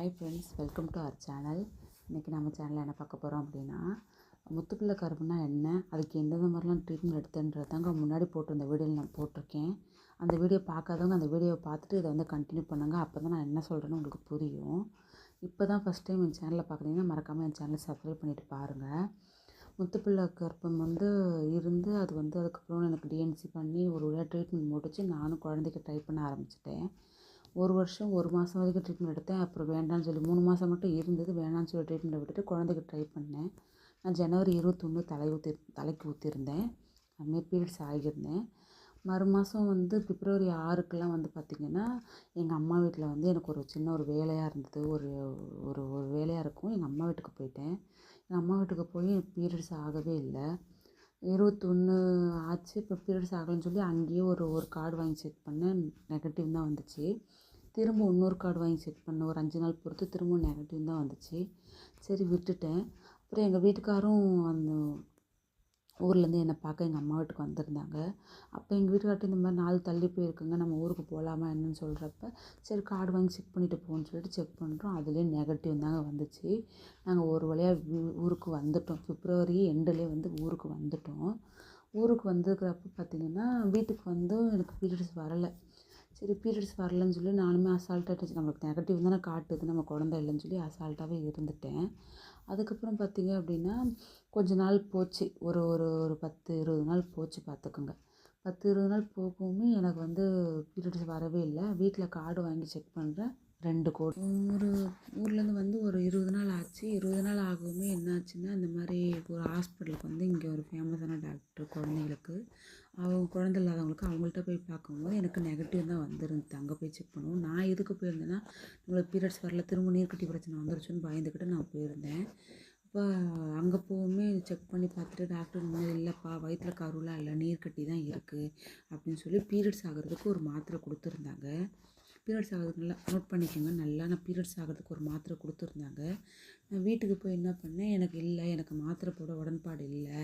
Hi friends welcome to our channel இன்றைக்கி நம்ம சேனலில் என்ன பார்க்க போகிறோம் அப்படின்னா முத்துப்பிள்ளை கருப்புனா என்ன அதுக்கு எந்தெந்த மாதிரிலாம் ட்ரீட்மெண்ட் எடுத்தேன்றது தாங்க முன்னாடி போட்டிருந்த வீடியோவில் நான் போட்டிருக்கேன். அந்த வீடியோ பார்க்காதவங்க அந்த வீடியோவை பார்த்துட்டு இதை வந்து கண்டினியூ பண்ணுங்க அப்போ தான் நான் என்ன சொல்கிறேன்னு உங்களுக்கு புரியும். இப்போ தான் ஃபஸ்ட் டைம் என் சேனலில் பார்க்குறீங்கன்னா மறக்காமல் என் சேனலை சப்ஸ்கிரைப் பண்ணிவிட்டு பாருங்கள் முத்துப்பிள்ளை கற்பம் வந்து இருந்து அது வந்து அதுக்கப்புறம் எனக்கு டிஎன்சி பண்ணி ஒரு வழியாக ட்ரீட்மெண்ட் முடிச்சு நானும் குழந்தைக்கு ட்ரை பண்ண ஆரம்பிச்சிட்டேன். ஒரு வருஷம் ஒரு மாதம் வரைக்கும் ட்ரீட்மெண்ட் எடுத்தேன். அப்புறம் வேண்டாம்னு சொல்லி மூணு மாதம் மட்டும் இருந்தது. வேணாம்னு சொல்லி ட்ரீட்மெண்ட்டை விட்டுட்டு குழந்தைக்கு ட்ரை பண்ணேன். நான் ஜனவரி இருபத்தொன்று தலை ஊற்றி தலைக்கு ஊற்றிருந்தேன் அதுமாரி பீரியட்ஸ் ஆகியிருந்தேன் மறு மாதம் வந்து பிப்ரவரி ஆறுக்கெல்லாம் வந்து பார்த்திங்கன்னா எங்கள் அம்மா வீட்டில் வந்து எனக்கு ஒரு சின்ன ஒரு வேலையாக இருந்தது. ஒரு ஒரு ஒரு வேலையாக இருக்கும். எங்கள் அம்மா வீட்டுக்கு போயிட்டேன். எங்கள் அம்மா வீட்டுக்கு போய் எனக்கு பீரியட்ஸ் ஆகவே இல்லை. இருபத்தொன்று ஆச்சு. இப்போ பீரியட்ஸ் ஆகலைன்னு சொல்லி அங்கேயே ஒரு ஒரு கார்டு வாங்கி செக் பண்ணேன் நெகட்டிவ் தான் வந்துச்சு. திரும்ப இன்னொரு கார்டு வாங்கி செக் பண்ணேன் ஒரு அஞ்சு நாள் பொறுத்து திரும்ப நெகட்டிவ் தான் வந்துச்சு. சரி விட்டுட்டேன். அப்புறம் எங்கள் வீட்டுக்காரும் அந்த ஊர்லேருந்து என்னை பார்க்க எங்கள் அம்மா வீட்டுக்கு வந்திருந்தாங்க. அப்போ எங்கள் வீட்டுக்கார்ட்ட இந்த மாதிரி நாள் தள்ளி போயிருக்குங்க நம்ம ஊருக்கு போகலாமா என்னன்னு சொல்கிறப்ப சரி கார்டு வாங்கி செக் பண்ணிவிட்டு போகணும்னு சொல்லிட்டு செக் பண்ணுறோம் அதுலேயும் நெகட்டிவ் தாங்க வந்துச்சு. நாங்கள் ஒரு வழியாக ஊருக்கு வந்துட்டோம். பிப்ரவரி எண்டுலேயே வந்து ஊருக்கு வந்துட்டோம். ஊருக்கு வந்திருக்கிறப்ப பார்த்திங்கன்னா வீட்டுக்கு வந்து எனக்கு பீரியட்ஸ் வரலை. சரி பீரியட்ஸ் வரலன்னு சொல்லி நானுமே அசால்ட்டாக நம்மளுக்கு நெகட்டிவ் தானே காட்டுது நம்ம குழந்த இல்லைன்னு சொல்லி அசால்ட்டாகவே இருந்துட்டேன். அதுக்கப்புறம் பார்த்திங்க அப்படின்னா கொஞ்ச நாள் போச்சு. ஒரு ஒரு ஒரு பத்து இருபது நாள் போச்சு பார்த்துக்கோங்க. பத்து இருபது நாள் போகவும் எனக்கு வந்து பீரியட்ஸ் வரவே இல்லை. வீட்டில் கார்டு வாங்கி செக் பண்ணுறேன். ரெண்டு கோடி. ஒரு ஊர்லேருந்து வந்து ஒரு இருபது நாள் ஆச்சு. இருபது நாள் ஆகவுமே என்ன ஆச்சுன்னா இந்த மாதிரி ஒரு ஹாஸ்பிட்டலுக்கு வந்து இங்கே ஒரு ஃபேமஸான டாக்டர் குழந்தைங்களுக்கு அவங்க குழந்த இல்லாதவங்களுக்கு அவங்கள்ட்ட போய் பார்க்கும்போது எனக்கு நெகட்டிவ் தான் வந்துருந்து அங்கே போய் செக் பண்ணுவோம். நான் எதுக்கு போயிருந்தேன்னா நம்மளுக்கு பீரியட்ஸ் வரல திரும்ப நீர்க்கட்டி பிரச்சனை வந்துருச்சுன்னு பயந்துக்கிட்டு நான் போயிருந்தேன். இப்போ அங்கே போகவுமே செக் பண்ணி பார்த்துட்டு டாக்டர் இந்த இல்லைப்பா வயிற்றில் கருவெலாம் இல்லை நீர்க்கட்டி தான் இருக்குது அப்படின்னு சொல்லி பீரியட்ஸ் ஆகிறதுக்கு ஒரு மாத்திரை கொடுத்துருந்தாங்க. பீரியட்ஸ் ஆகிறதுக்கு நல்லா நோட் பண்ணிக்கோங்க. நல்லா நான் பீரியட்ஸ் ஆகிறதுக்கு ஒரு மாத்திரை கொடுத்துருந்தாங்க. நான் வீட்டுக்கு போய் என்ன பண்ணேன்? எனக்கு இல்லை எனக்கு மாத்திரை போட உடன்பாடு இல்லை.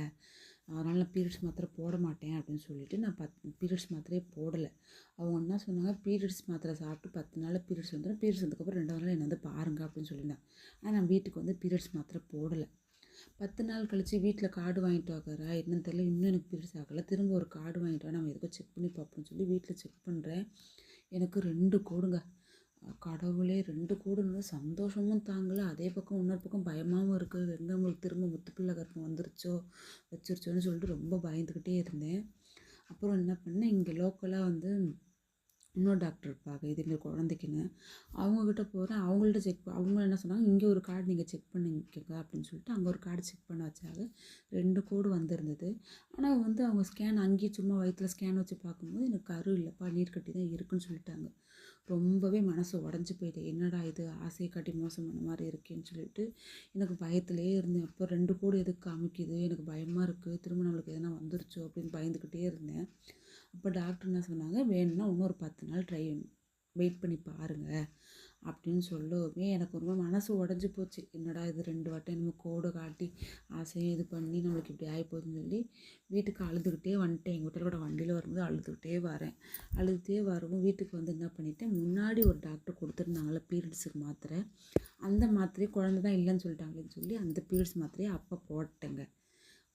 அதனால் நான் பீரியட்ஸ் மாத்திரை போட மாட்டேன் அப்படின்னு சொல்லிவிட்டு நான் பத் பீரியட்ஸ் மாத்திரையே போடலை. அவங்க என்ன சொன்னாங்க? பீரியட்ஸ் மாத்திரை சாப்பிட்டு பத்து நாள் பீரியட்ஸ் வந்துடும் பீரியட்ஸ் வந்ததுக்கப்புறம் ரெண்டாவது நாள் என்ன வந்து பாருங்கள் அப்படின்னு சொல்லியிருந்தேன் ஆனால் நான் வீட்டுக்கு வந்து பீரியட்ஸ் மாத்திரை போடலை. பத்து நாள் கழித்து வீட்டில் கார்டு வாங்கிட்டு வாக்குறா என்னன்னு தெரியல. இன்னும் எனக்கு பீரியட்ஸ் ஆகலை. திரும்ப ஒரு கார்டு வாங்கிட்டு வர நம்ம எதுக்கும் செக் பண்ணி பார்ப்போம்னு சொல்லி வீட்டில் செக் பண்ணுறேன் எனக்கு ரெண்டு கூடுங்க. கடவுளே ரெண்டு கூடுன்னு சந்தோஷமும் தாங்கலை. அதே பக்கம் இன்னொரு பக்கம் பயமாகவும் இருக்குது. எங்கே நம்மளுக்கு திரும்ப முத்துப்பிள்ளை கர்ப்பம் வந்துருச்சோ வச்சிருச்சோன்னு சொல்லிட்டு ரொம்ப பயந்துக்கிட்டே இருந்தேன். அப்புறம் என்ன பண்ணேன் இங்கே லோக்கலாக வந்து இன்னொரு டாக்டர் இருப்பாங்க. இதுமாரி குழந்தைக்குன்னு. அவங்கக்கிட்ட போகிறேன் அவங்கள்ட்ட செக் அவங்க என்ன சொன்னாங்க? இங்கே ஒரு கார்டு நீங்கள் செக் பண்ணிக்கோங்க அப்படின்னு சொல்லிட்டு அங்கே ஒரு கார்டு செக் பண்ண வச்சாங்க. ரெண்டு கோடு வந்திருந்தது. ஆனால் வந்து அவங்க ஸ்கேன் அங்கேயே சும்மா வயிற்றில் ஸ்கேன் வச்சு பார்க்கும்போது எனக்கு கரு இல்லைப்பா நீர் கட்டி தான் இருக்குன்னு சொல்லிட்டாங்க. ரொம்பவே மனசு உடஞ்சி போயிட்டு என்னடா இது? ஆசையை காட்டி மோசம் பண்ண மாதிரி இருக்கேன்னு சொல்லிட்டு எனக்கு பயத்துலேயே இருந்தேன். அப்போ ரெண்டு கோடு எதுக்கு காமிக்குது? எனக்கு பயமாக இருக்குது திரும்ப நம்மளுக்கு எதனா வந்துருச்சோ அப்படின்னு பயந்துக்கிட்டே இருந்தேன். அப்போ டாக்டர் என்ன சொன்னாங்க வேணும்னா இன்னொரு பத்து நாள் ட்ரை வெயிட் பண்ணி பாருங்கள் அப்படின்னு சொல்லவே எனக்கு ரொம்ப மனசு உடஞ்சி போச்சு. என்னடா இது ரெண்டு வட்டம் நம்ம கோடை காட்டி ஆசையும் இது பண்ணி நம்மளுக்கு இப்படி ஆகிப்போகுதுன்னு சொல்லி வீட்டுக்கு அழுதுகிட்டே வந்துட்டேன். எங்கள் வீட்டில் கூட வண்டியில் வரும்போது அழுதுகிட்டே வரேன். அழுதுகிட்டே வரவும் வீட்டுக்கு வந்து என்ன பண்ணிட்டேன் முன்னாடி ஒரு டாக்டர் கொடுத்துருந்தாங்களே பீரியட்ஸுக்கு மாத்திரை. அந்த மாத்திரையை குழந்தை தான் இல்லைன்னு சொல்லிட்டாங்களேன்னு சொல்லி அந்த பீரியட்ஸ் மாத்திரையை அப்போ போட்டேங்க.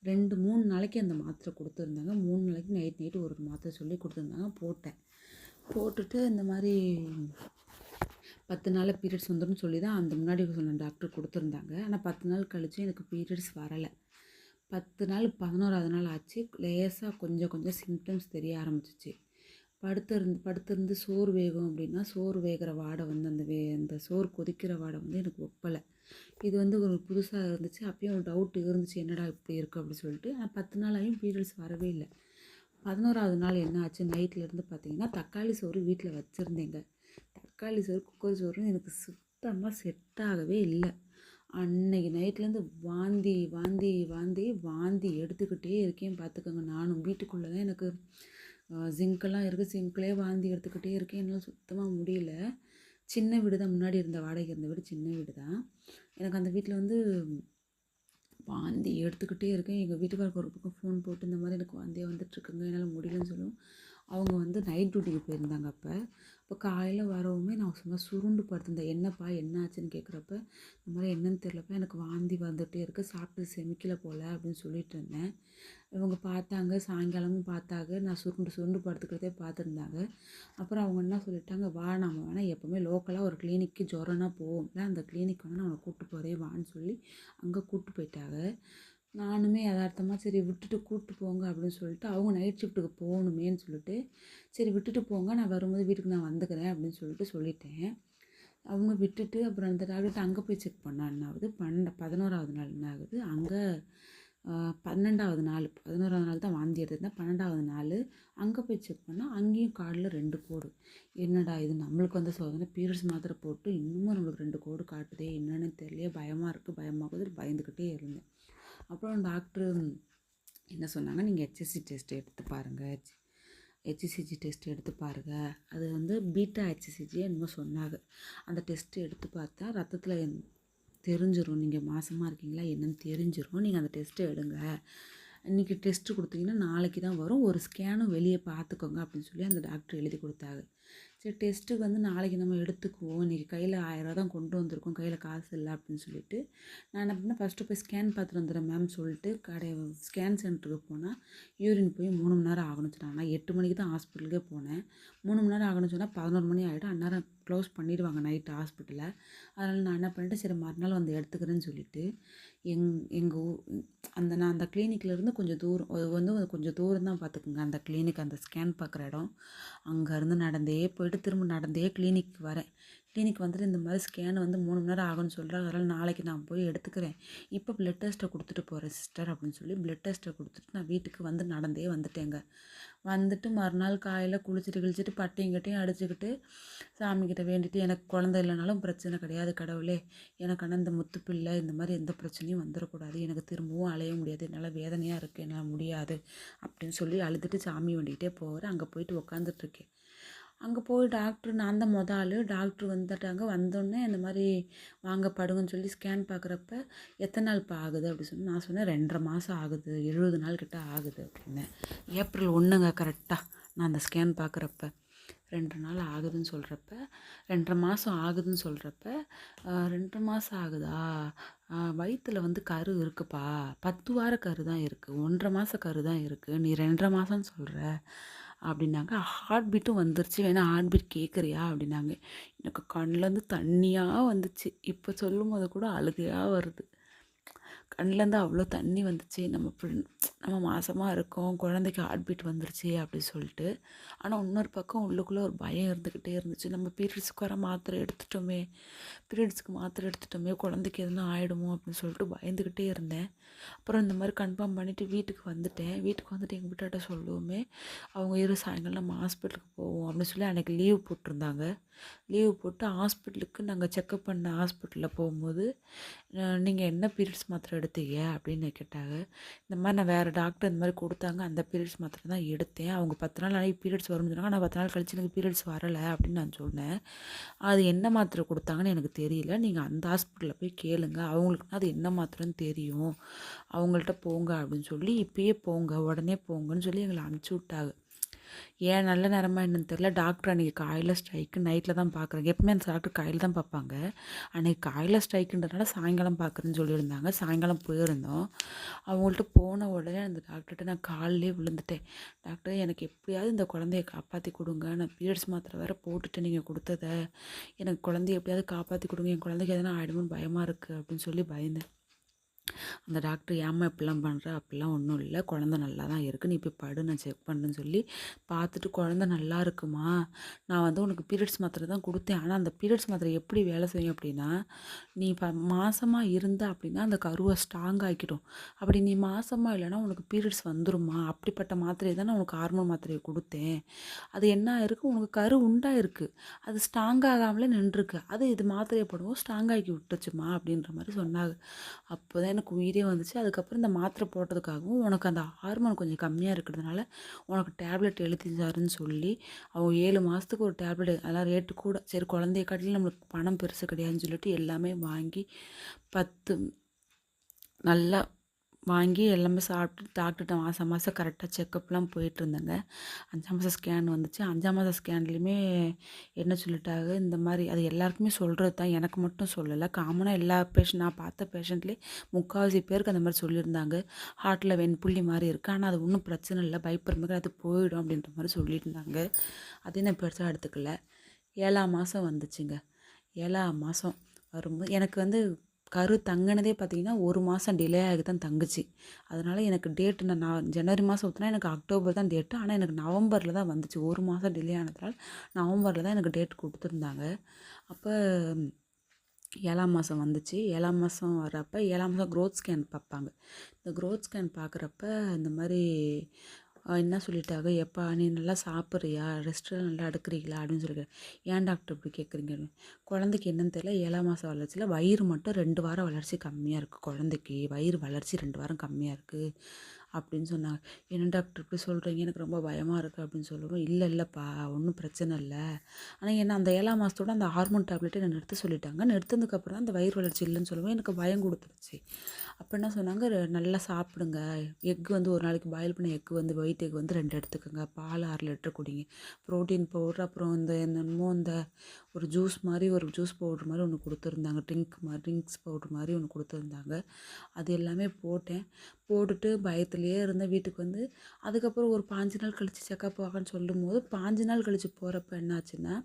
ரெண்டு மூணு நாளைக்கு அந்த மாத்திரை கொடுத்துருந்தாங்க. மூணு நாளைக்கு நைட் நைட்டு ஒரு மாத்திரை சொல்லி கொடுத்துருந்தாங்க. போட்டேன். போட்டுட்டு இந்த மாதிரி பத்து நாளில் பீரியட்ஸ் வந்துடும் சொல்லி தான் அந்த முன்னாடி சொன்ன டாக்டர் கொடுத்துருந்தாங்க. ஆனால் பத்து நாள் கழித்து எனக்கு பீரியட்ஸ் வரலை. பத்து நாள் பதினோராவது நாள் ஆச்சு. லேசாக கொஞ்சம் கொஞ்சம் சிம்டம்ஸ் தெரிய ஆரம்பிச்சிச்சு. படுத்திருந்து படுத்திருந்து சோறு வேகும் அப்படின்னா சோறு வேகிற வாடை வந்து அந்த வே அந்த சோறு கொதிக்கிற வாடை வந்து எனக்கு ஒப்பலை. இது வந்து ஒரு புதுசாக இருந்துச்சு. அப்பயும் ஒரு டவுட் இருந்துச்சு. என்னடா இப்படி இருக்குது அப்படின்னு சொல்லிட்டு. ஆனால் பத்து நாளாயும் பீரியட்ஸ் வரவே இல்லை. பதினோராவது நாள் என்ன ஆச்சு? நைட்லேருந்து பார்த்தீங்கன்னா தக்காளி சோறு வீட்டில் வச்சுருந்தேங்க. தக்காளி சோறு குக்கர் சோறு எனக்கு சுத்தமாக செட் ஆகவே இல்லை. அன்னைக்கு நைட்லேருந்து வாந்தி வாந்தி வாந்தி வாந்தி எடுத்துக்கிட்டே இருக்கேன். பார்த்துக்கோங்க நானும் வீட்டுக்குள்ளே தான் எனக்கு ஜிங்க்கெல்லாம் இருக்குது ஜிங்க்லேயே வாந்தி எடுத்துக்கிட்டே இருக்கேன் என்னால் சுத்தமாக முடியல. சின்ன வீடு தான் முன்னாடி இருந்த வாடகை இருந்த வீடு சின்ன வீடு தான் எனக்கு அந்த வீட்டில் வந்து வாந்தி எடுத்துக்கிட்டே இருக்கேன். எங்கள் வீட்டுக்காரருக்கு ஒரு பக்கம் ஃபோன் போட்டு இந்த மாதிரி எனக்கு வாந்தியாக வந்துட்டுருக்குங்க என்னால் முடியலன்னு சொல்லுவோம் அவங்க வந்து நைட் டியூட்டிக்கு போயிருந்தாங்க அப்போ. இப்போ காலையில் வரவுமே நான் சும்மா சுருண்டு படுத்திருந்தேன் என்னப்பா என்ன ஆச்சுன்னு கேட்குறப்ப இந்த மாதிரி என்னன்னு தெரிலப்பா எனக்கு வாந்தி வந்துகிட்டே இருக்குது சாப்பிட்டு செமிக்கல போல் அப்படின்னு சொல்லிட்டு இருந்தேன். இவங்க பார்த்தாங்க சாயங்காலமும் பார்த்தாங்க நான் சுருண்டு சுருண்டு படுத்துக்கிறதே பார்த்துருந்தாங்க. அப்புறம் அவங்க என்ன சொல்லிட்டாங்க வா நம்ம வேணால் எப்போவுமே லோக்கலாக ஒரு கிளினிக்கு ஜுரம்னா போவோம்ல அந்த கிளினிக் வேணால் நான் அவனை கூப்பிட்டு போகிறேன் வான்னு சொல்லி அங்கே கூப்பிட்டு போயிட்டாங்க. நானுமே யதார்த்தமாக சரி விட்டுட்டு கூப்பிட்டு போங்க அப்படின்னு சொல்லிட்டு அவங்க நைட் ஷிஃப்ட்டுக்கு போகணுமேன்னு சொல்லிட்டு சரி விட்டுட்டு போங்க நான் வரும்போது வீட்டுக்கு நான் வந்துக்கிறேன் அப்படின்னு சொல்லிட்டு சொல்லிட்டேன். அவங்க விட்டுட்டு அப்புறம் அந்த டாக்டர் அங்கே போய் செக் பண்ணா என்ன ஆகுது பன்னெண்டு பதினோராவது நாள் என்ன ஆகுது? அங்கே பன்னெண்டாவது நாள் பதினோராவது நாள் தான் வாந்தி எடுத்திருந்தேன் பன்னெண்டாவது நாள் அங்கே போய் செக் பண்ணால் அங்கேயும் காடில் ரெண்டு கோடு. என்னடா இது? நம்மளுக்கு வந்த சோதனை பீரியட்ஸ் மாத்திரை போட்டு இன்னமும் நம்மளுக்கு ரெண்டு கோடு காட்டுதே என்னென்னு தெரியலையே பயமாக இருக்குது பயமாகுது பயந்துக்கிட்டே இருந்தேன். அப்புறம் டாக்டரு என்ன சொன்னாங்க? நீங்கள் ஹெச்எஸ்சி டெஸ்ட் எடுத்து பாருங்கள் ஹெச்சிசிஜி டெஸ்ட் எடுத்து பாருங்கள் அது வந்து பீட்டா ஹெச்சிசிஜி என்னமோ சொன்னாங்க. அந்த டெஸ்ட்டு எடுத்து பார்த்தா ரத்தத்தில் என் தெரிஞ்சிடும் நீங்கள் மாசமாக இருக்கீங்களா? என்னன்னு தெரிஞ்சிடும் நீங்கள் அந்த டெஸ்ட்டை எடுங்க. இன்றைக்கி டெஸ்ட்டு கொடுத்தீங்கன்னா நாளைக்கு தான் வரும். ஒரு ஸ்கேனும் வெளியே பார்த்துக்கோங்க அப்படின்னு சொல்லி அந்த டாக்டர் எழுதி கொடுத்தாரு. சரி டெஸ்ட்டுக்கு வந்து நாளைக்கு நம்ம எடுத்துக்குவோம். இன்றைக்கி கையில் ஆயிரரூவா தான் கொண்டு வந்திருக்கோம். கையில் காசு இல்லை அப்படின்னு சொல்லிட்டு. நான் என்ன பண்ணேன்? ஃபஸ்ட்டு போய் ஸ்கேன் பார்த்துட்டு வந்துடுறேன் மேம் சொல்லிட்டு கடை ஸ்கேன் சென்டருக்கு போனால் யூரின் போய் மூணு மணி நேரம் ஆகணும்னு சொன்னாங்க. நான் எட்டு மணிக்கு தான் ஹாஸ்பிட்டலுக்கே போனேன். மூணு மணி நேரம் ஆகணும்னு சொன்னால் பதினோரு மணி ஆகிடும் அந்நேரம் க்ளோஸ் பண்ணிடுவாங்க நைட்டு ஹாஸ்பிட்டலில். அதனால் நான் என்ன பண்ணிட்டேன் சரி மறுநாள் வந்து எடுத்துக்கிறேன்னு சொல்லிட்டு எங் எங்கள் ஊ அந்த நான் அந்த கிளினிக்லேருந்து கொஞ்சம் தூரம் அது வந்து கொஞ்சம் தூரம் தான் பார்த்துக்குங்க. அந்த கிளினிக் அந்த ஸ்கேன் பார்க்குற இடம். அங்கேருந்து நடந்தே போயிட்டு திரும்ப நடந்தே கிளினிக் வரேன். கிளினிக் வந்துட்டு இந்த மாதிரி ஸ்கேன் வந்து மூணு மணி நேரம் ஆகும்னு சொல்கிறாங்க அதனால் நாளைக்கு நான் போய் எடுத்துக்கிறேன். இப்போ ப்ளட் டெஸ்ட்டை கொடுத்துட்டு போகிறேன் சிஸ்டர் அப்படின்னு சொல்லி ப்ளட் டெஸ்ட்டை கொடுத்துட்டு நான் வீட்டுக்கு வந்து நடந்தே வந்துட்டேங்க. வந்துட்டு மறுநாள் காலையில் குளிச்சுட்டு கிழிச்சிட்டு பட்டையும் கிட்டையும் அடிச்சுக்கிட்டு சாமிக்கிட்ட வேண்டிட்டு எனக்கு குழந்த இல்லைனாலும் பிரச்சனை கிடையாது கடவுளே. எனக்கு ஆனால் இந்த முத்துப்பிள்ளை இந்த மாதிரி எந்த பிரச்சனையும் வந்துடக்கூடாது எனக்கு திரும்பவும் அலைய முடியாது. என்னால் வேதனையாக இருக்குது என்னால் முடியாது அப்படின்னு சொல்லி அழுதுட்டு சாமி வேண்டிகிட்டே போகிறேன் அங்கே போயிட்டு உட்காந்துட்ருக்கேன் அங்கே போய் டாக்டர் நான் தான் மொதல் ஆள். டாக்டர் வந்துட்டாங்க. வந்தோடனே இந்த மாதிரி வாங்க படுங்கன்னு சொல்லி ஸ்கேன் பார்க்குறப்ப எத்தனை நாள் இப்போ ஆகுது அப்படி சொல்லி நான் சொன்னேன் ரெண்டரை மாதம் ஆகுது. எழுபது நாள் கிட்ட ஆகுது அப்படின்னேன் ஏப்ரல் ஒன்றுங்க கரெக்டாக நான் அந்த ஸ்கேன் பார்க்குறப்ப. ரெண்டு நாள் ஆகுதுன்னு சொல்கிறப்ப ரெண்டரை மாதம் ஆகுதுன்னு சொல்கிறப்ப ரெண்டரை மாதம் ஆகுதா? வயிற்றில் வந்து கரு இருக்குப்பா. பத்து வார கரு தான் இருக்குது ஒன்றரை மாத கரு தான் இருக்குது நீ ரெண்டரை மாதம்னு சொல்கிற அப்படின்னாங்க. ஹார்ட் பீட்டும் வந்துருச்சு. வேணா ஹார்ட் பீட் கேட்குறியா அப்படின்னாங்க. எனக்கு கண்ணிலேருந்து தண்ணியாக வந்துச்சு. இப்போ சொல்லும் போது கூட அழுகையாக வருது. கண்ணிலேருந்து அவ்வளோ தண்ணி வந்துச்சு. நம்ம நம்ம மாசமாக இருக்கோம். குழந்தைக்கு ஹார்ட் பீட் வந்துருச்சு அப்படி சொல்லிட்டு. ஆனால் இன்னொரு பக்கம் உள்ளுக்குள்ளே ஒரு பயம் இருந்துக்கிட்டே இருந்துச்சு. நம்ம பீரியட்ஸுக்கு வர மாத்திரை எடுத்துட்டோமே. பீரியட்ஸுக்கு மாத்திரை எடுத்துட்டோமே. குழந்தைக்கு எதுனா ஆகிடுமோ அப்படின்னு சொல்லிட்டு பயந்துக்கிட்டே இருந்தேன். அப்புறம் இந்த மாதிரி கன்ஃபார்ம் பண்ணிவிட்டு வீட்டுக்கு வந்துட்டேன். வீட்டுக்கு வந்துட்டு எங்கள் வீட்டாட்ட சொல்லுவோமே அவங்க இரு சாயங்காலம் நம்ம ஹாஸ்பிட்டலுக்கு போவோம். அப்படின்னு சொல்லி அன்றைக்கி லீவ் போட்டிருந்தாங்க. லீவ் போட்டு ஹாஸ்பிட்டலுக்கு நாங்கள் செக்கப் பண்ண ஹாஸ்பிட்டலில் போகும்போது நீங்கள் என்ன பீரியட்ஸ் மாத்திரை எடுத்தீங்க அப்படின்னு கேட்டாங்க. இந்த மாதிரி நான் வேறு டாக்டர் இந்த மாதிரி கொடுத்தாங்க. அந்த பீரியட்ஸ் மாத்திரை தான் எடுத்தேன். அவங்க பத்து நாள் ஆனால் பீரியட்ஸ் வரும்னு சொன்னாங்க. நான் பத்து நாள் கழிச்சு எனக்கு பீரியட்ஸ் வரலை அப்படின்னு நான் சொன்னேன். அது என்ன மாத்திரை கொடுத்தாங்கன்னு எனக்கு தெரியல. நீங்கள் அந்த ஹாஸ்பிட்டலில் போய் கேளுங்க. அவங்களுக்கு அது என்ன மாத்திரைன்னு தெரியும். அவங்கள்ட்ட போங்க அப்படின்னு சொல்லி இப்பயே போங்க. உடனே போங்கன்னு சொல்லி எங்களை அனுப்பிச்சி விட்டாங்க. ஏன் நல்ல நேரமாக என்னன்னு தெரில டாக்டர் அன்றைக்கி காலையில் ஸ்ட்ரைக்கு நைட்டில் தான் பார்க்குறாங்க. எப்பவுமே அந்த டாக்டர் காலையில் தான் பார்ப்பாங்க. அன்றைக்கி காலையில் ஸ்ட்ரைக்குன்றதுனால சாயங்காலம் பார்க்குறேன்னு சொல்லியிருந்தாங்க. சாயங்காலம் போயிருந்தோம். அவங்கள்ட்ட போன உடனே அந்த டாக்டர்கிட்ட நான் காலிலே விழுந்துட்டேன். டாக்டர் எனக்கு எப்படியாவது இந்த குழந்தைய காப்பாற்றி கொடுங்க. நான் பீரியட்ஸ் மாத்திரை வேறு போட்டுட்டு நீங்கள் கொடுத்தத. எனக்கு குழந்தைய எப்படியாவது காப்பாற்றி கொடுங்க. என் குழந்தைக்கு எதனா ஆகிடுமோன்னு பயமாக இருக்குது அப்படின்னு சொல்லி பயந்தேன். அந்த டாக்டர் ஏம்மா இப்படிலாம் பண்ணுற அப்படிலாம் ஒன்றும் இல்லை. குழந்த நல்லா தான் இருக்குது நீ போய் படு நான் செக் பண்ணுன்னு சொல்லி பார்த்துட்டு குழந்த நல்லா இருக்குமா? நான் வந்து உனக்கு பீரியட்ஸ் மாத்திரை தான் கொடுத்தேன். ஆனால் அந்த பீரியட்ஸ் மாத்திரை எப்படி வேலை செய்யும் அப்படின்னா நீ இப்போ மாதமாக இருந்த அப்படின்னா அந்த கருவை ஸ்ட்ராங் ஆக்கிடும். அப்படி நீ மாதமாக இல்லைன்னா உனக்கு பீரியட்ஸ் வந்துருமா? அப்படிப்பட்ட மாத்திரையை தான் நான் உனக்கு ஹார்மோன் மாத்திரையை கொடுத்தேன். அது என்ன ஆயிருக்கு? உனக்கு கரு உண்டாயிருக்கு அது ஸ்ட்ராங் ஆகாமலே நின்றுருக்கு. அது இது மாத்திரையை போடுவோம் ஸ்ட்ராங் ஆக்கி விட்டுச்சுமா? அப்படின்ற மாதிரி சொன்னாங்க. அப்போ தான் எனக்கு உயிரே வந்துச்சு. அதுக்கப்புறம் இந்த மாத்திரை போட்டதுக்காகவும் உனக்கு அந்த ஹார்மோன் கொஞ்சம் கம்மியாக இருக்கிறதுனால உனக்கு டேப்லெட் எழுதி தருன்னு சொல்லி அவங்க ஏழு மாதத்துக்கு ஒரு டேப்லெட் அதெல்லாம் ரேட்டு கூட. சரி குழந்தைய காட்டிலும் நம்மளுக்கு பணம் பெருசு கிடையாதுன்னு சொல்லிட்டு எல்லாமே வாங்கி பத்து நல்லா வாங்கி எல்லாமே சாப்பிட்டு டாக்டர்கிட்ட மாதம் மாதம் கரெக்டாக செக்கப்லாம் போயிட்டுருந்தேங்க. அஞ்சாம் மாதம் ஸ்கேன் வந்துச்சு. அஞ்சாம் மாதம் ஸ்கேன்லேயுமே என்ன சொல்லிட்டாங்க இந்த மாதிரி அது எல்லாருக்குமே சொல்கிறது தான். எனக்கு மட்டும் சொல்லலை. காமனாக எல்லா பேஷண்ட் நான் பார்த்த பேஷண்ட்லேயே முக்கால்வாசி பேருக்கு அந்த மாதிரி சொல்லியிருந்தாங்க. ஹார்ட்டில் வெண்புள்ளி மாதிரி இருக்குது ஆனால் அது ஒன்றும் பிரச்சனை இல்லை. பயப்படுறதுக்கு அது போயிடும் அப்படின்ற மாதிரி சொல்லியிருந்தாங்க. அதையும் நான் பெருசாக எடுத்துக்கல. ஏழாம் மாதம் வந்துச்சுங்க. ஏழாம் மாதம் வரும்போது எனக்கு வந்து கரு தங்கினதே பார்த்திங்கன்னா ஒரு மாதம் டிலே ஆகி தான் தங்குச்சு. அதனால் எனக்கு டேட்டு நான் நான் ஜனவரி மாதம் ஊற்றினா எனக்கு அக்டோபர் தான் டேட்டு ஆனால் எனக்கு நவம்பரில் தான் வந்துச்சு. ஒரு மாதம் டிலே ஆனதுனால நவம்பரில் தான் எனக்கு டேட் கொடுத்துருந்தாங்க. அப்போ ஏழாம் மாதம் வந்துச்சு. ஏழாம் மாதம் வர்றப்போ ஏழாம் மாதம் க்ரோத் ஸ்கேன் பார்ப்பாங்க. இந்த க்ரோத் ஸ்கேன் பார்க்குறப்ப இந்த மாதிரி என்ன சொல்லிட்டாங்க? எப்பா நீ நல்லா சாப்பிட்றியா? ரெஸ்ட்லாம் நல்லா எடுக்கிறீங்களா அப்படின்னு சொல்லி ஏன் டாக்டர் இப்படி கேட்குறீங்க? குழந்தைக்கு என்னன்னு தெரியல. ஏழாம் மாதம் வளர்ச்சியில் வயிறு மட்டும் ரெண்டு வாரம் வளர்ச்சி கம்மியாக இருக்குது குழந்தைக்கு. வயிறு வளர்ச்சி ரெண்டு வாரம் கம்மியாக இருக்குது அப்படின்னு சொன்னாங்க. என்ன டாக்டர் இப்படி சொல்கிறீங்க எனக்கு ரொம்ப பயமாக இருக்குது அப்படின்னு சொல்லுவோம். இல்லை இல்லைப்பா ஒன்றும் பிரச்சனை இல்லை. ஆனால் என்ன அந்த ஏழாம் மாதத்தோட அந்த ஹார்மோன் டேப்லெட்டை என்ன நிறுத்த சொல்லிட்டாங்க. நிறுத்ததுக்கப்புறம் தான் அந்த வயிறு வளர்ச்சி இல்லைன்னு சொல்லுவோம் எனக்கு பயம் கொடுத்துருச்சு. அப்போ என்ன சொன்னாங்க? நல்லா சாப்பிடுங்க. எக் வந்து ஒரு நாளைக்கு பாயில் பண்ண எக் வந்து ஒயிட் எக் வந்து ரெண்டு எடுத்துக்கோங்க. பால் ஆறு லிட்டர் குடிங்க. ப்ரோட்டீன் பவுடர் அப்புறம் இந்த என்னமோ இந்த ஒரு ஜூஸ் மாதிரி ஒரு ஜூஸ் பவுட்ரு மாதிரி ஒன்று கொடுத்துருந்தாங்க. ட்ரிங்க் மாதிரி ட்ரிங்க்ஸ் பவுட்ரு மாதிரி ஒன்று கொடுத்துருந்தாங்க. அது எல்லாமே போட்டேன். போட்டுட்டு பயத்துலேயே இருந்தேன் வீட்டுக்கு வந்து அதுக்கப்புறம் ஒரு பாஞ்சு நாள் கழித்து செக்கப் ஆகன்னு சொல்லும் போது பாஞ்சு நாள் கழித்து போகிறப்ப என்னாச்சுன்னா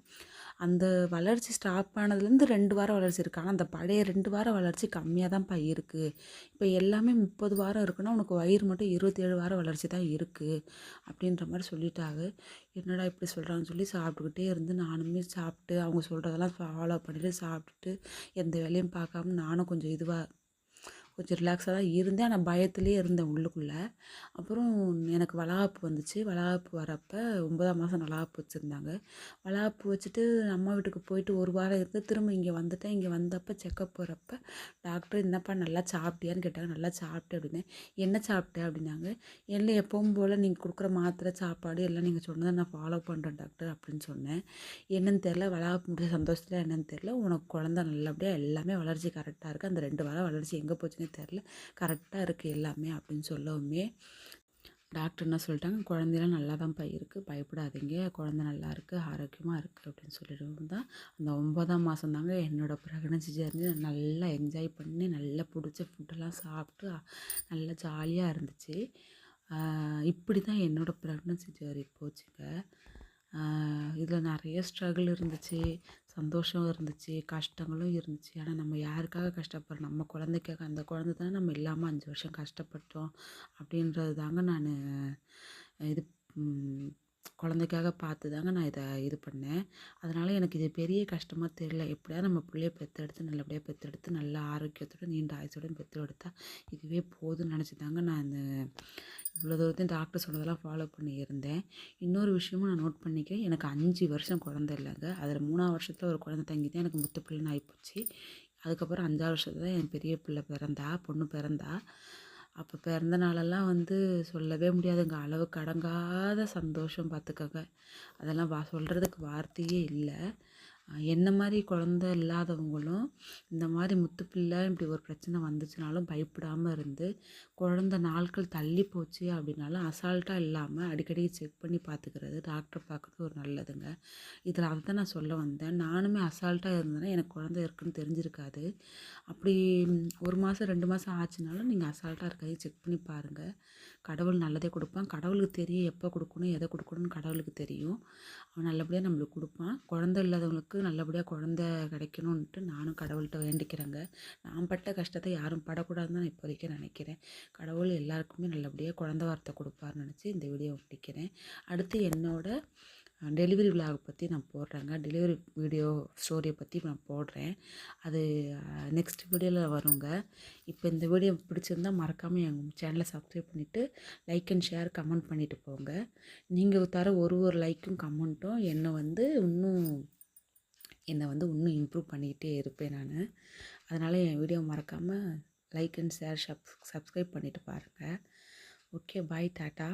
அந்த வளர்ச்சி ஸ்டாப் ஆனதுலேருந்து ரெண்டு வாரம் வளர்ச்சி இருக்குது ஆனால் அந்த பழைய ரெண்டு வாரம் வளர்ச்சி கம்மியாக தான்ப்பா இருக்குது இப்போ எல்லாமே முப்பது வாரம் இருக்குன்னா உனக்கு வயிறு மட்டும் இருபத்தேழு வாரம் வளர்ச்சி தான் இருக்குது அப்படின்ற மாதிரி சொல்லிட்டாங்க. என்னடா இப்படி சொல்கிறாங்கன்னு சொல்லி சாப்பிட்டுக்கிட்டே இருந்து நானுமே சாப்பிட்டு அவங்க சொல்கிறதெல்லாம் ஃபாலோ பண்ணிவிட்டு சாப்பிட்டுட்டு எந்த வேலையும் பார்க்காம நானும் கொஞ்சம் இதுவாக கொஞ்சம் ரிலாக்ஸாக தான் இருந்தேன். ஆனால் பயத்துலேயே இருந்தேன் உள்ளுக்குள்ளே. அப்புறம் எனக்கு வளகாப்பு வந்துச்சு. வளகாப்பு வரப்போ ஒன்பதாம் மாதம் வளகாப்பு வச்சுருந்தாங்க. வளகாப்பு வச்சுட்டு அம்மா வீட்டுக்கு போயிட்டு ஒரு வாரம் இருந்து திரும்ப இங்கே வந்துட்டேன். இங்கே வந்தப்போ செக்கப் போகிறப்ப டாக்டர் என்னப்பா நல்லா சாப்பிட்டியான்னு கேட்டாங்க. நல்லா சாப்பிட்டேன் அப்படின்னேன் என்ன சாப்பிட்டேன் அப்படின்னாங்க. இல்லை எப்பவும் போல் நீங்கள் கொடுக்குற மாத்திரை சாப்பாடு எல்லாம் நீங்கள் சொன்னதை நான் ஃபாலோ பண்ணுறேன் டாக்டர் அப்படின்னு சொன்னேன். என்னன்னு தெரில வளகாப்பு முடிய சந்தோஷத்தில் என்னென்னு தெரில உனக்கு குழந்த நல்லபடியாக எல்லாமே வளர்ச்சி கரெக்டாக இருக்குது அந்த ரெண்டு வாரம் வளர்ச்சி எங்கே போச்சுன்னு தெரில கரெக்டாக இருக்குது எல்லாமே அப்படின்னு சொல்லவுமே டாக்டர் என்ன சொல்லிட்டாங்க குழந்தைலாம் நல்லா தான்ப்பா இருக்குது பயப்படாதீங்க குழந்த நல்லா இருக்குது ஆரோக்கியமாக இருக்குது அப்படின்னு சொல்லிட்டு தான் அந்த ஒம்பதாம் மாதம் தாங்க என்னோடய ப்ரெக்னன்சி ஜேர்னி நல்லா என்ஜாய் பண்ணி நல்லா பிடிச்ச ஃபுட்டெல்லாம் சாப்பிட்டு நல்லா ஜாலியாக இருந்துச்சு. இப்படி தான் என்னோடய ப்ரெக்னன்சி ஜேர்னி போச்சுங்க. இதில் நிறைய ஸ்ட்ரகிள் இருந்துச்சு. சந்தோஷம் இருந்துச்சு கஷ்டங்களும் இருந்துச்சு. ஆனால் நம்ம யாருக்காக கஷ்டப்படுறோம்? நம்ம குழந்தைக்காக. அந்த குழந்த தானே நம்ம இல்லாமல் அஞ்சு வருஷம் கஷ்டப்பட்டோம் அப்படின்றது தாங்க நான் இது குழந்தைக்காக பார்த்து தாங்க நான் இதை இது பண்ணேன். அதனால் எனக்கு இது பெரிய கஷ்டமாக தெரியல. எப்படியாவது நம்ம பிள்ளைய பெற்றெடுத்து நல்லபடியாக பெற்றெடுத்து நல்ல ஆரோக்கியத்தோடு நீண்ட ஆயுசோடு பெற்றெடுத்தால் இதுவே போதும்னு நினச்சி தாங்க நான் இந்த இவ்வளோ தூரத்தையும் டாக்டர் சொன்னதெல்லாம் ஃபாலோ பண்ணி இருந்தேன். இன்னொரு விஷயமும் நான் நோட் பண்ணிக்கிறேன். எனக்கு அஞ்சு வருஷம் குழந்த இல்லைங்க அதில் மூணாவது வருஷத்தில் ஒரு குழந்த தங்கி தான் எனக்கு முத்து பிள்ளைன்னு ஆகிப்போச்சு அதுக்கப்புறம் அஞ்சாறு வருஷத்துல தான் என் பெரிய பிள்ளை பிறந்தா பொண்ணு பிறந்தா. அப்போ பிறந்த நாளெல்லாம் வந்து சொல்லவே முடியாதுங்க. அளவு கடங்காத சந்தோஷம் பார்த்துக்கோங்க அதெல்லாம் வா சொல்கிறதுக்கு வார்த்தையே இல்லை. என்ன மாதிரி குழந்த இல்லாதவங்களும் இந்த மாதிரி முத்துப்பிள்ளை இப்படி ஒரு பிரச்சனை வந்துச்சுனாலும் பயப்படாமல் இருந்து குழந்த நாட்கள் தள்ளி போச்சு அப்படின்னாலும் அசால்ட்டாக இல்லாமல் அடிக்கடி செக் பண்ணி பார்த்துக்கிறது டாக்டர் பார்க்குறது ஒரு நல்லதுங்க. இதில் அதை தான் நான் சொல்ல வந்தேன். நானுமே அசால்ட்டாக இருந்தேன்னா எனக்கு குழந்த இருக்குன்னு தெரிஞ்சிருக்காது. அப்படி ஒரு மாதம் ரெண்டு மாதம் ஆச்சுனாலும் நீங்கள் அசால்ட்டாக இருக்காது செக் பண்ணி பாருங்கள் கடவுள் நல்லதே கொடுப்பான். கடவுளுக்கு தெரியும் எப்போ கொடுக்கணும் எதை கொடுக்கணும்னு கடவுளுக்கு தெரியும். அவன் நல்லபடியாக நம்மளுக்கு கொடுப்பான். குழந்த இல்லாதவங்களுக்கு நல்லபடியாக குழந்த கிடைக்கணுன்ட்டு நானும் கடவுள்கிட்ட வேண்டிக்கிறேங்க. நான் பட்ட கஷ்டத்தை யாரும் படக்கூடாதுன்னு நான் இப்போ வரைக்கும் நினைக்கிறேன். கடவுள் எல்லாருக்குமே நல்லபடியாக குழந்த வார்த்தை கொடுப்பாருன்னு நினச்சி இந்த வீடியோ முடிக்கிறேன். அடுத்து என்னோட டெலிவரி விழாவை பற்றி நான் போடுறேங்க. டெலிவரி வீடியோ ஸ்டோரியை பற்றி நான் போடுறேன். அது நெக்ஸ்ட் வீடியோவில் வருங்க. இப்போ இந்த வீடியோ பிடிச்சிருந்தா மறக்காமல் எங்கள் சேனலை சப்ஸ்கிரைப் பண்ணிவிட்டு லைக் அண்ட் ஷேர் கமெண்ட் பண்ணிவிட்டு போங்க. நீங்கள் தர ஒரு ஒரு லைக்கும் கமெண்ட்டும் என்னை வந்து இன்னும் என்னை வந்து இன்னும் இம்ப்ரூவ் பண்ணிக்கிட்டே இருப்பேன் நான். அதனால் என் வீடியோ மறக்காமல் like and share sub subscribe பண்ணிவிட்டு பாருங்கள் ஓகே பாய் டாட்டா